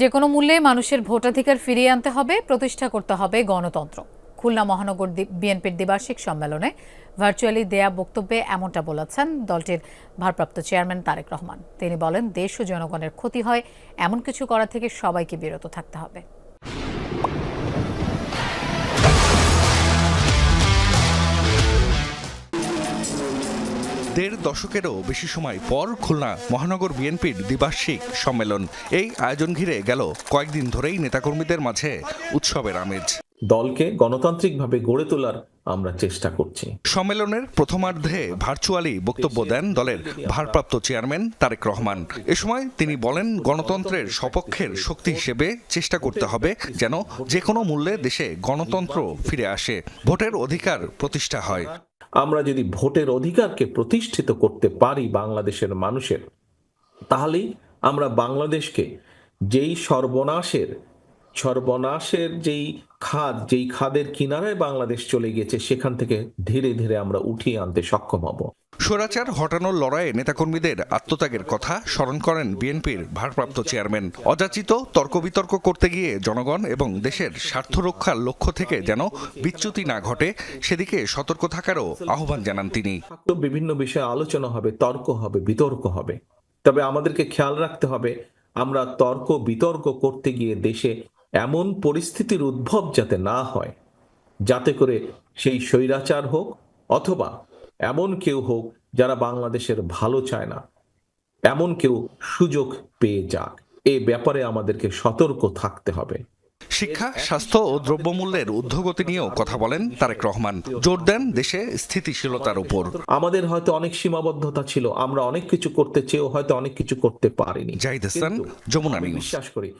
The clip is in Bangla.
যে কোনো মূল্যে মানুষের ভোটাধিকার ফিরিয়ে আনতে হবে, প্রতিষ্ঠা করতে হবে গণতন্ত্র। খুলনা মহানগর বিএনপির দ্বিবার্ষিক সম্মেলনে ভার্চুয়ালি দেয়া বক্তব্যে এমনটা বলেছেন দলটির ভারপ্রাপ্ত চেয়ারম্যান তারেক রহমান। তিনি বলেন, দেশ ও জনগণের ক্ষতি হয়, এমন কিছু করা থেকে সবাইকে বিরত থাকতে হবে। দেড় দশকেরও বেশি সময় পর খুলনা মহানগর বিএনপির দ্বিবার্ষিক সম্মেলন। এই আয়োজন ঘিরে গেল কয়েকদিন ধরেই নেতাকর্মীদের মাঝে উৎসবের আমেজ। দলকে গণতান্ত্রিকভাবে গড়ে তোলার আমরা চেষ্টা করছি। সম্মেলনের প্রথমার্ধে ভার্চুয়ালি বক্তব্য দেন দলের ভারপ্রাপ্ত চেয়ারম্যান তারেক রহমান। এ সময় তিনি বলেন গণতন্ত্রের সপক্ষের শক্তি হিসেবে চেষ্টা করতে হবে যেন যে কোনো মূল্যে দেশে গণতন্ত্র ফিরে আসে। ভোটের অধিকার প্রতিষ্ঠা হয়। আমরা যদি ভোটের অধিকারকে প্রতিষ্ঠিত করতে পারি বাংলাদেশের মানুষের, তাহলেই আমরা বাংলাদেশকে যেই সর্বনাশের সর্বনাশের যেই খাদ যেই খাদের কিনারায় বাংলাদেশ চলে গেছে সেখান থেকে ধীরে ধীরে আমরা উঠিয়ে আনতে সক্ষম হব। স্বৈরাচার হটানোর লড়াইয়ে নেতাকর্মীদের আত্মত্যাগের কথা স্মরণ করেন বিএনপির ভারপ্রাপ্ত চেয়ারম্যান। অযাচিত তর্ক বিতর্ক করতে গিয়ে জনগণ এবং দেশের স্বার্থ রক্ষার লক্ষ্য থেকে যেন বিচ্যুতি না ঘটে সেদিকে সতর্ক থাকারও আহ্বান জানান তিনি। বিভিন্ন বিষয়ে আলোচনা হবে তর্ক হবে বিতর্ক হবে। তবে আমাদেরকে খেয়াল রাখতে হবে আমরা তর্ক বিতর্ক করতে গিয়ে দেশে এমন পরিস্থিতির উদ্ভব যাতে না হয় যাতে করে সেই স্বৈরাচার হোক অথবা এমন কেউ হোক যারা বাংলাদেশের ভালো চায় না এমন কেউ সুযোগ পেয়ে যাক। এ ব্যাপারে আমাদেরকে সতর্ক থাকতে হবে। শিক্ষা স্বাস্থ্য ও দ্রব্যমূল্যের ঊর্ধ্বগতি নিয়েও কথা বলেন তারেক রহমান। জোর দেন দেশে স্থিতিশীলতার উপর। আমাদের হয়তো অনেক সীমাবদ্ধতা ছিল আমরা অনেক কিছু করতে চেয়েও হয়তো অনেক কিছু করতে পারিনি। জাহিদ হাসান যমুনা আমি বিশ্বাস করি